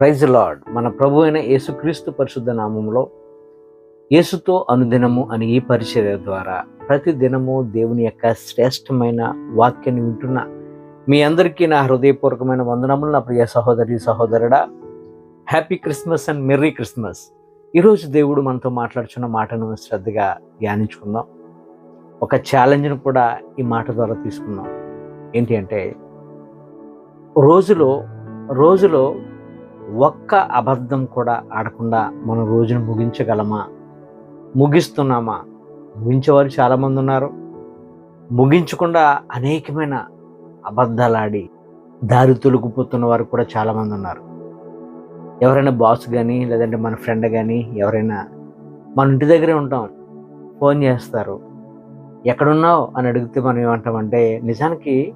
Praise lord. మన ప్రభు అయిన యేసుక్రీస్తు పరిశుద్ధ నామంలో యేసుతో అనుదినము అని ఈ పరిచర్య ద్వారా ప్రతి దినము దేవుని యొక్క శ్రేష్టమైన వాక్యాన్ని వింటున్న మీ అందరికీ నా హృదయపూర్వకమైన వందనములు. నా ప్రియ సహోదరి సహోదరుడా happy Christmas and merry Christmas. ఈరోజు దేవుడు మనతో మాట్లాడుచున్న మాటను శ్రద్ధగా ధ్యానించుకుందాం. ఒక ఛాలెంజ్ను కూడా ఈ మాట ద్వారా తీసుకుందాం. ఏంటి అంటే రోజులో రోజులో ఒక్క అబద్ధం కూడా ఆడకుండా మనం రోజును ముగించగలమా? ముగిస్తున్నామా? ముగించేవారు చాలామంది ఉన్నారు. ముగించకుండా అనేకమైన అబద్ధాలు ఆడి దారి తొలగిపోతున్న వారు కూడా చాలామంది ఉన్నారు. ఎవరైనా బాస్ కానీ లేదంటే మన ఫ్రెండ్ కానీ ఎవరైనా మన ఇంటి దగ్గరే ఉంటాం. ఫోన్ చేస్తారు. ఎక్కడున్నావు? అని అడిగితే మనం ఏమంటామంటే నిజానికి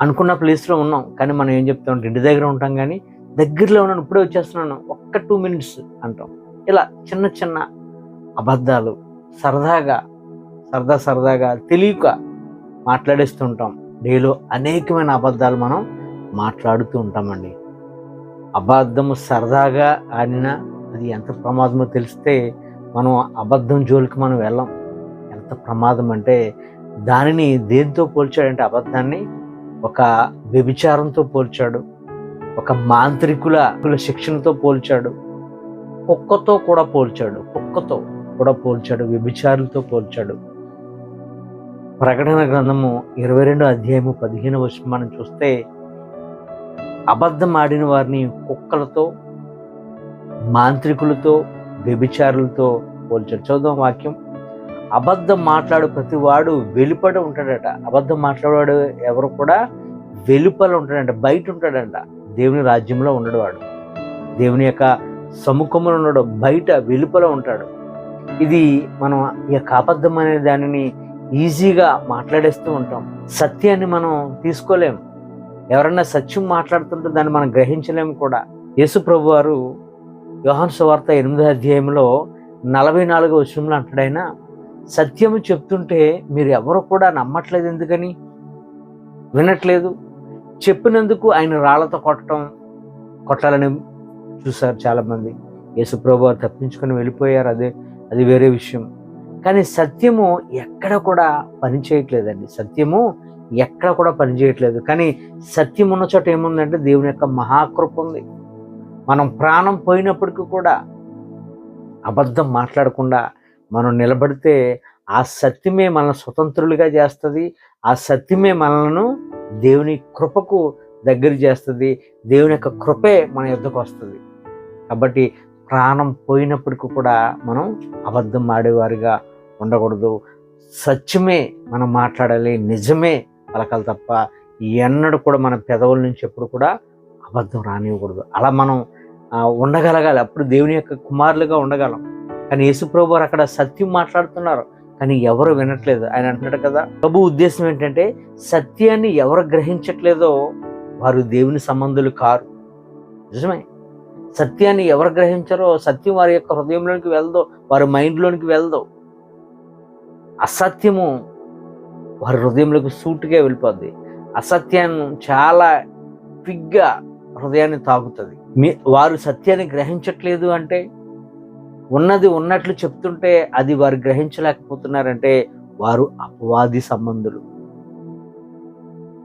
అనుకున్న ప్లేస్లో ఉన్నాం. కానీ మనం ఏం చెప్తాం ఇంటి దగ్గర ఉంటాం కానీ దగ్గరలో ఉన్నాను ఇప్పుడే వచ్చేస్తున్నాను. ఒక్క టూ మినిట్స్ అంటాం. ఇలా చిన్న చిన్న అబద్ధాలు సరదాగా సరదా సరదాగా తెలియక మాట్లాడేస్తూ ఉంటాం. డేలో అనేకమైన అబద్ధాలు మనం మాట్లాడుతూ ఉంటామండి. అబద్ధము సరదాగా ఆడినా అది ఎంత ప్రమాదమో తెలిస్తే మనం అబద్ధం జోలికి మనం వెళ్ళం. ఎంత ప్రమాదం అంటే దానిని దేంతో పోల్చాడంటే అబద్ధాన్ని ఒక వ్యభిచారంతో పోల్చాడు. ఒక మాంత్రికుల కుల శిక్షణతో పోల్చాడు. కుక్కతో కూడా పోల్చాడు. కుక్కతో కూడా పోల్చాడు. వ్యభిచారులతో పోల్చాడు. ప్రకటన గ్రంథము ఇరవై రెండు అధ్యాయము పదిహేను వర్షం మనం చూస్తే అబద్ధం ఆడిన వారిని కుక్కలతో మాంత్రికులతో వ్యభిచారులతో పోల్చాడు. చదువు వాక్యం. అబద్ధం మాట్లాడు ప్రతివాడు వెలుపడ ఉంటాడట. అబద్ధం మాట్లాడేవాడు ఎవరు కూడా వెలుపల ఉంటాడంట. బయట ఉంటాడంట. దేవుని రాజ్యంలో ఉండడువాడు దేవుని యొక్క సముఖంలో ఉన్నాడు బయట వెలుపల ఉంటాడు. ఇది మనం ఈ యొక్క అబద్ధం అనే దానిని ఈజీగా మాట్లాడేస్తూ ఉంటాం. సత్యాన్ని మనం తీసుకోలేం. ఎవరన్నా సత్యం మాట్లాడుతుంటే దాన్ని మనం గ్రహించలేము కూడా. యేసు ప్రభు వారు యోహాన్ సువార్త ఎనిమిదో అధ్యాయంలో నలభై నాలుగో విషయంలో అంటాడైనా సత్యము చెప్తుంటే మీరు ఎవరు కూడా నమ్మట్లేదు ఎందుకని? వినట్లేదు? చెప్పినందుకు ఆయన రాళ్ళతో కొట్టడం కొట్టాలని చూశారు చాలామంది. యేసుప్రభు వారు తప్పించుకొని వెళ్ళిపోయారు. అదే అది వేరే విషయం. కానీ సత్యము ఎక్కడ కూడా పని చేయట్లేదండి. సత్యము ఎక్కడ కూడా పని చేయట్లేదు. కానీ సత్యం ఉన్న చోట ఏముందంటే దేవుని యొక్క మహాకృప ఉంది. మనం ప్రాణం పోయినప్పటికీ కూడా అబద్ధం మాట్లాడకుండా మనం నిలబడితే ఆ సత్యమే మనల్ని స్వతంత్రులుగా చేస్తుంది. ఆ సత్యమే మనలను దేవుని కృపకు దగ్గర చేస్తుంది. దేవుని యొక్క కృపే మన యుద్ధకు వస్తుంది. కాబట్టి ప్రాణం పోయినప్పటికీ కూడా మనం అబద్ధం ఆడేవారిగా ఉండకూడదు. సత్యమే మనం మాట్లాడాలి. నిజమే పలకాలి తప్ప ఎన్నడూ కూడా మన పెదవుల నుంచి ఎప్పుడు కూడా అబద్ధం రానివ్వకూడదు. అలా మనం ఉండగలగాలి. అప్పుడు దేవుని యొక్క కుమారులుగా ఉండగలం. కానీ యేసుప్రభు వారు అక్కడ సత్యం మాట్లాడుతున్నారు. కానీ ఎవరు వినట్లేదు. ఆయన అంటున్నాడు కదా ప్రభు ఉద్దేశం ఏంటంటే సత్యాన్ని ఎవరు గ్రహించట్లేదో వారు దేవుని సంబంధులు కారు. నిజమే. సత్యాన్ని ఎవరు గ్రహించారో సత్యం వారి యొక్క హృదయంలోనికి వెళ్దో వారి మైండ్లోనికి వెళ్దో అసత్యము వారి హృదయంలోకి సూటుగా వెళ్ళిపోద్ది. అసత్యాన్ని చాలా క్విక్గా హృదయాన్ని తాగుతుంది మీ వారు సత్యాన్ని గ్రహించట్లేదు అంటే ఉన్నది ఉన్నట్లు చెప్తుంటే అది వారు గ్రహించలేకపోతున్నారంటే వారు అపవాది సంబంధులు.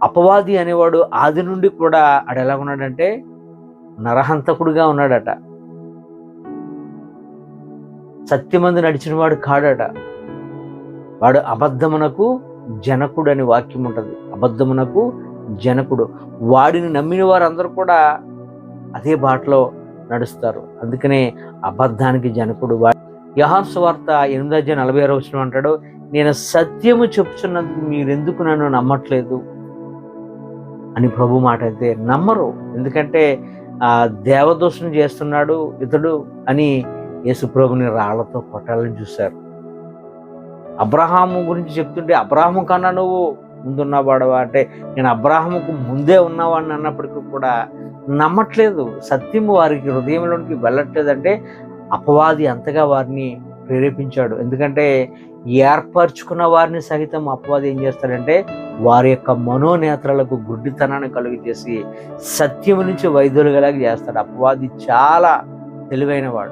అపవాది అనేవాడు ఆది నుండి కూడా ఆడు ఎలా ఉన్నాడంటే నరహంతకుడుగా ఉన్నాడట. సత్యమందు నడిచిన వాడు కాడట. వాడు అబద్ధమునకు జనకుడు అని వాక్యం ఉంటుంది. అబద్ధమునకు జనకుడు. వాడిని నమ్మిన వారందరూ కూడా అదే బాటలో నడుస్తారు. అందుకనే అబద్ధానికి జనకుడు వాడు. యహాన్స్ వార్త ఎనిమిది నలభై ఆరు వచ్చిన అంటాడు నేను సత్యము చెప్తున్నందుకు మీరెందుకు నన్ను నమ్మట్లేదు? అని ప్రభు మాట అయితే నమ్మరు. ఎందుకంటే ఆ దేవదోషణ చేస్తున్నాడు ఇతడు అని యేసుప్రభుని రాళ్ళతో కొట్టాలని చూశారు. అబ్రహాము గురించి చెప్తుంటే అబ్రహాము కన్నా నువ్వు ముందున్నవాడవా? అంటే నేను అబ్రహాముకు ముందే ఉన్నవాడిని అన్నప్పటికీ కూడా నమ్మట్లేదు. సత్యం వారికి హృదయంలోనికి వెళ్ళట్లేదంటే అపవాది అంతగా వారిని ప్రేరేపించాడు. ఎందుకంటే ఏర్పరచుకున్న వారిని సహితం అపవాది ఏం చేస్తాడంటే వారి యొక్క మనోనేత్రాలకు గుడ్డితనాన్ని కలుగు చేసి సత్యం నుంచి వైద్యులుగలాగా చేస్తాడు. అపవాది చాలా తెలివైనవాడు.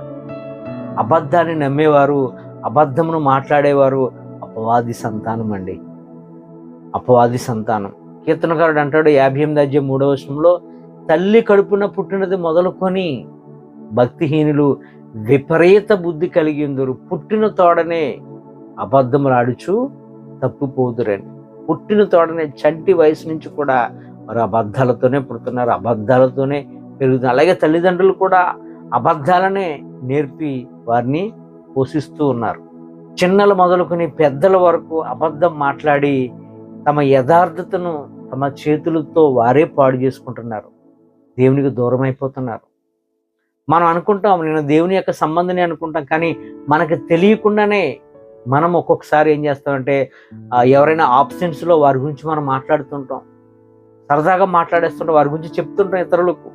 అబద్ధాన్ని నమ్మేవారు అబద్ధమును మాట్లాడేవారు అపవాది సంతానం అండి. అపవాది సంతానం. కీర్తనకారుడు అంటాడు యాభై ఎనిమిది అధ్యయం మూడవ వర్షంలో తల్లి కడుపున పుట్టినది మొదలుకొని భక్తిహీనులు విపరీత బుద్ధి కలిగిందరు పుట్టిన తోడనే అబద్ధం రాడుచు తప్పుపోదురని. పుట్టిన తోడనే చంటి వయసు నుంచి కూడా వారు అబద్ధాలతోనే పుడుతున్నారు. అబద్ధాలతోనే పెరుగుతున్నారు. అలాగే తల్లిదండ్రులు కూడా అబద్ధాలనే నేర్పి వారిని పోషిస్తూ ఉన్నారు. చిన్నలు మొదలుకొని పెద్దల వరకు అబద్ధం మాట్లాడి తమ యథార్థతను తమ చేతులతో వారే పాడు చేసుకుంటున్నారు. దేవునికి దూరం అయిపోతున్నారు మనం అనుకుంటాం నేను దేవుని యొక్క సంబంధిని అనుకుంటాం కానీ మనకు తెలియకుండానే మనం ఒక్కొక్కసారి ఏం చేస్తామంటే ఎవరైనా ఆప్షన్స్లో వారి గురించి మనం మాట్లాడుతుంటాం. సరదాగా మాట్లాడేస్తుంటాం వారి గురించి చెప్తుంటాం ఇతరులకు.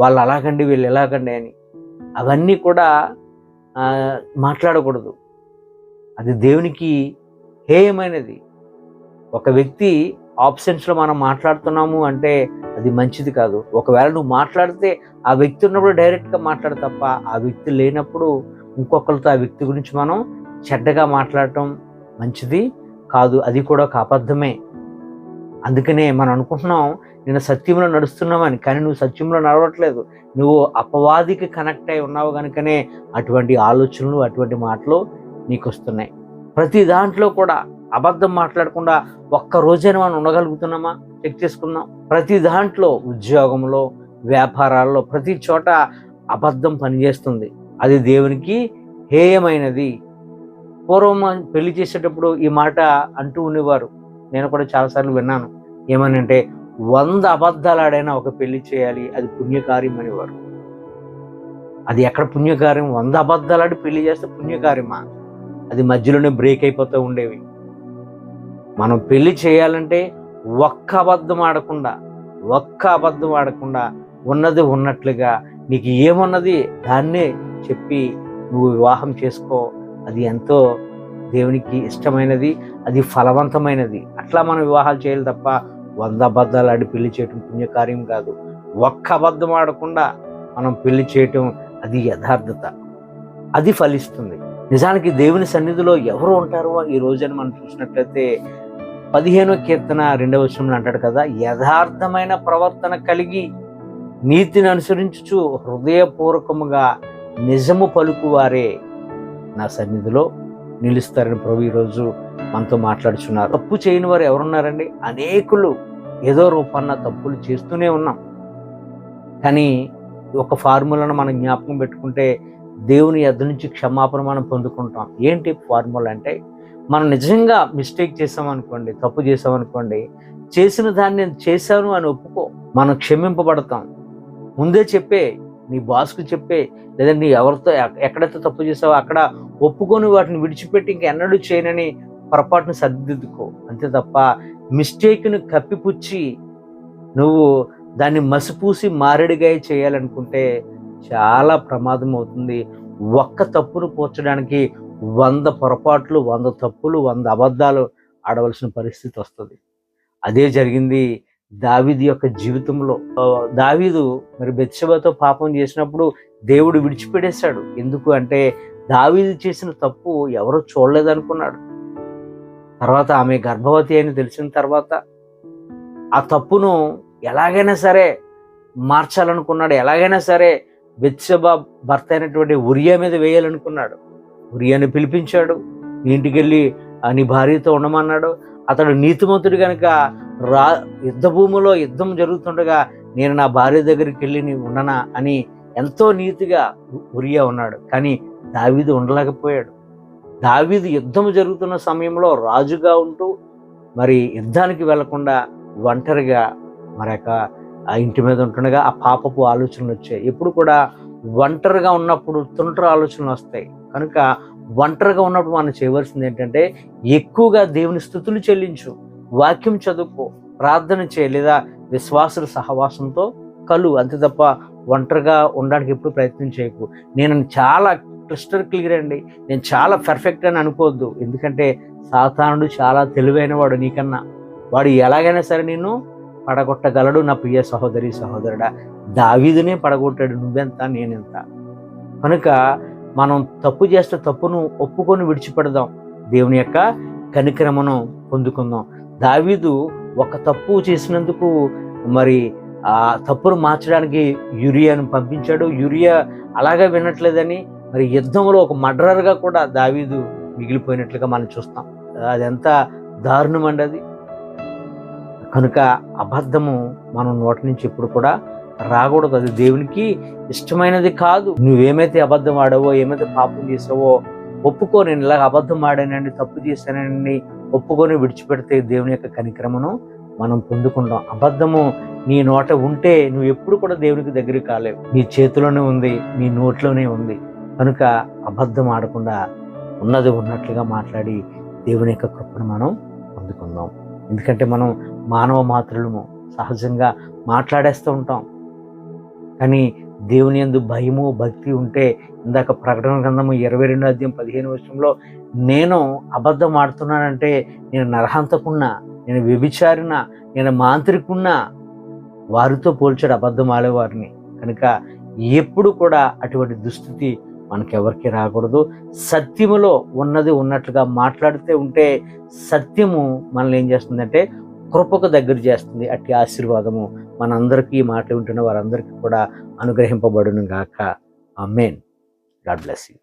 వాళ్ళు అలాగండి వీళ్ళు ఎలాగండి అని. అవన్నీ కూడా మాట్లాడకూడదు. అది దేవునికి హేయమైనది. ఒక వ్యక్తి ఆప్షన్స్లో మనం మాట్లాడుతున్నాము అంటే అది మంచిది కాదు. ఒకవేళ నువ్వు మాట్లాడితే ఆ వ్యక్తి ఉన్నప్పుడు డైరెక్ట్గా మాట్లాడు తప్ప ఆ వ్యక్తి లేనప్పుడు ఇంకొకరితో ఆ వ్యక్తి గురించి మనం చెడ్డగా మాట్లాడటం మంచిది కాదు. అది కూడా ఒక అబద్ధమే. అందుకనే మనం అనుకుంటున్నాం నేను సత్యంలో నడుస్తున్నామని. కానీ నువ్వు సత్యంలో నడవట్లేదు. నువ్వు అపవాదికి కనెక్ట్ అయి ఉన్నావు కనుకనే అటువంటి ఆలోచనలు అటువంటి మాటలు నీకు వస్తున్నాయి ప్రతి దాంట్లో కూడా అబద్ధం మాట్లాడకుండా ఒక్క రోజైనా మనం ఉండగలుగుతున్నామా? చెక్ చేసుకుందాం. ప్రతి దాంట్లో ఉద్యోగంలో వ్యాపారాల్లో ప్రతి చోట అబద్ధం పనిచేస్తుంది. అది దేవునికి హేయమైనది. పూర్వం పెళ్ళి చేసేటప్పుడు ఈ మాట అంటూ ఉండేవారు. నేను కూడా చాలాసార్లు విన్నాను. ఏమనంటే వంద అబద్ధాలు ఆడైనా ఒక పెళ్ళి చేయాలి అది పుణ్యకార్యం అనేవారు. అది ఎక్కడ పుణ్యకార్యం? వంద అబద్ధాలు ఆడి పెళ్ళి చేస్తే పుణ్యకార్యమా? అది మధ్యలోనే బ్రేక్ అయిపోతూ ఉండేవి. మనం పెళ్ళి చేయాలంటే ఒక్క అబద్ధం ఆడకుండా ఒక్క అబద్ధం ఆడకుండా ఉన్నది ఉన్నట్లుగా నీకు ఏమున్నది దాన్నే చెప్పి నువ్వు వివాహం చేసుకో. అది ఎంతో దేవునికి ఇష్టమైనది అది ఫలవంతమైనది. అట్లా మనం వివాహాలు చేయాలి తప్ప వంద అబద్ధాలు ఆడి పెళ్ళి చేయటం పుణ్యకార్యం కాదు. ఒక్క అబద్ధం ఆడకుండా మనం పెళ్ళి చేయటం అది యథార్థత. అది ఫలిస్తుంది. నిజానికి దేవుని సన్నిధిలో ఎవరు ఉంటారో ఈ రోజున మనం చూసినట్లయితే పదిహేనో కీర్తన రెండవ విషయంలో అంటాడు కదా యథార్థమైన ప్రవర్తన కలిగి నీతిని అనుసరించుచు హృదయపూర్వకముగా నిజము పలుకువారే నా సన్నిధిలో నిలుస్తారని ప్రభు ఈరోజు మనతో మాట్లాడుచున్నారు. తప్పు చేయని వారు ఎవరున్నారండి? అనేకులు ఏదో రూపాన్న తప్పులు చేస్తూనే ఉన్నాం. కానీ ఒక ఫార్ములాను మనం జ్ఞాపకం పెట్టుకుంటే దేవుని ఎద్ద నుంచి క్షమాపణ మనం పొందుకుంటాం. ఏంటి ఫార్ములా అంటే మనం నిజంగా మిస్టేక్ చేసామనుకోండి తప్పు చేసామనుకోండి చేసిన దాన్ని నేను చేశాను అని ఒప్పుకో. మనం క్షమింపబడతాం. ముందే చెప్పే నీ బాస్కు చెప్పే లేదా నీ ఎవరితో ఎక్కడైతే తప్పు చేసావో అక్కడ ఒప్పుకొని వాటిని విడిచిపెట్టి ఇంకెన్నడూ చేయనని పొరపాటును సర్దిద్దుకో. అంతే తప్ప మిస్టేక్ను కప్పిపుచ్చి నువ్వు దాన్ని మసిపూసి మారేడుగా చేయాలనుకుంటే చాలా ప్రమాదం అవుతుంది. ఒక్క తప్పును పోర్చడానికి వంద పొరపాట్లు వంద తప్పులు వంద అబద్ధాలు ఆడవలసిన పరిస్థితి వస్తుంది. అదే జరిగింది దావీదు యొక్క జీవితంలో. దావీదు మరి బెత్షెబతో పాపం చేసినప్పుడు దేవుడు విడిచిపెట్టేశాడు. ఎందుకు అంటే దావీదు చేసిన తప్పు ఎవరో చూడలేదనుకున్నాడు. తర్వాత ఆమె గర్భవతి అని తెలిసిన తర్వాత ఆ తప్పును ఎలాగైనా సరే మార్చాలనుకున్నాడు. ఎలాగైనా సరే బెత్షెబ భర్త అయినటువంటి ఉరియా మీద వేయాలనుకున్నాడు. ఉరియాని పిలిపించాడు. ఇంటికి వెళ్ళి నీ భార్యతో ఉండమన్నాడు. అతడు నీతిమంతుడు కనుక రా యుద్ధ భూమిలో యుద్ధం జరుగుతుండగా నేను నా భార్య దగ్గరికి వెళ్ళి నీ ఉండనా అని ఎంతో నీతిగా ఉరియా ఉన్నాడు. కానీ దావీదు ఉండలేకపోయాడు. దావీదు యుద్ధం జరుగుతున్న సమయంలో రాజుగా ఉంటూ మరి యుద్ధానికి వెళ్ళకుండా ఒంటరిగా మరొక ఆ ఇంటి మీద ఉంటుండగా ఆ పాపపు ఆలోచనలు వచ్చాయి. ఎప్పుడు కూడా ఒంటరిగా ఉన్నప్పుడు తుంట్ర ఆలోచనలు వస్తాయి. కనుక ఒంటరిగా ఉన్నప్పుడు మనం చేయవలసింది ఏంటంటే ఎక్కువగా దేవుని స్థుతులు చెల్లించు వాక్యం చదువుకో ప్రార్థన చేయ లేదా విశ్వాసుల సహవాసంతో కలు. అంతే తప్ప ఒంటరిగా ఉండడానికి ఎప్పుడు ప్రయత్నం చేయకు. నేను చాలా క్లిస్టర్ క్లియర్ అండి. నేను చాలా పర్ఫెక్ట్ అని అనుకోవద్దు. ఎందుకంటే సాధారణుడు చాలా తెలివైన వాడు నీకన్నా. వాడు ఎలాగైనా సరే నేను పడగొట్టగలడు నా ప్రియ సహోదరి సహోదరుడా. దావీదునే పడగొట్టాడు నువ్వెంత నేనెంత? కనుక మనం తప్పు చేస్తే తప్పును ఒప్పుకొని విడిచిపెడదాం. దేవుని యొక్క కనికరమను పొందుకుందాం. దావీదు ఒక తప్పు చేసినందుకు మరి ఆ తప్పును మార్చడానికి యూరియాను పంపించాడు. యూరియా అలాగే వినట్లేదని మరి యుద్ధంలో ఒక మర్డరర్గా కూడా దావీదు మిగిలిపోయినట్లుగా మనం చూస్తాం. అదంతా దారుణం అండి అది కనుక అబద్ధము మనం నోటి నుంచి ఎప్పుడు కూడా రాకూడదు. అది దేవునికి ఇష్టమైనది కాదు. నువ్వేమైతే అబద్ధం ఆడావో ఏమైతే పాపం చేసావో ఒప్పుకో. నేను ఇలాగ అబద్ధం ఆడానండి తప్పు చేశానండి ఒప్పుకొని విడిచిపెడితే దేవుని యొక్క కనిక్రమను మనం పొందుకుంటాం అబద్ధము నీ నోట ఉంటే నువ్వు ఎప్పుడు కూడా దేవునికి దగ్గర కాలేవు నీ చేతిలోనే ఉంది నీ నోట్లోనే ఉంది. కనుక అబద్ధం ఆడకుండా ఉన్నది ఉన్నట్లుగా మాట్లాడి దేవుని యొక్క కృపను మనం పొందుకుందాం. ఎందుకంటే మనం మానవ మాత్రులము సహజంగా మాట్లాడేస్తూ ఉంటాం. కానీ దేవుని యందు భయము భక్తి ఉంటే ఇందాక ప్రకటన గ్రంథము ఇరవై రెండు అధ్యాయం పదిహేను వర్షంలో నేను అబద్ధం ఆడుతున్నానంటే నేను నరహంతకున్నా నేను వ్యభిచారిన నేను మాంత్రికున్నా వారితో పోల్చాడు అబద్ధం ఆడేవారిని. కనుక ఎప్పుడు కూడా అటువంటి దుస్థితి మనకెవరికి రాకూడదు. సత్యములో ఉన్నది ఉన్నట్లుగా మాట్లాడితే ఉంటే సత్యము మనల్ని ఏం చేస్తుందంటే కృపకు దగ్గర చేస్తుంది. అట్టి ఆశీర్వాదము మనందరికీ ఈ మాటలు వింటున్న వారందరికీ కూడా అనుగ్రహింపబడును గాక అమ్మేన్ గాడ్ బ్లెస్ యూ.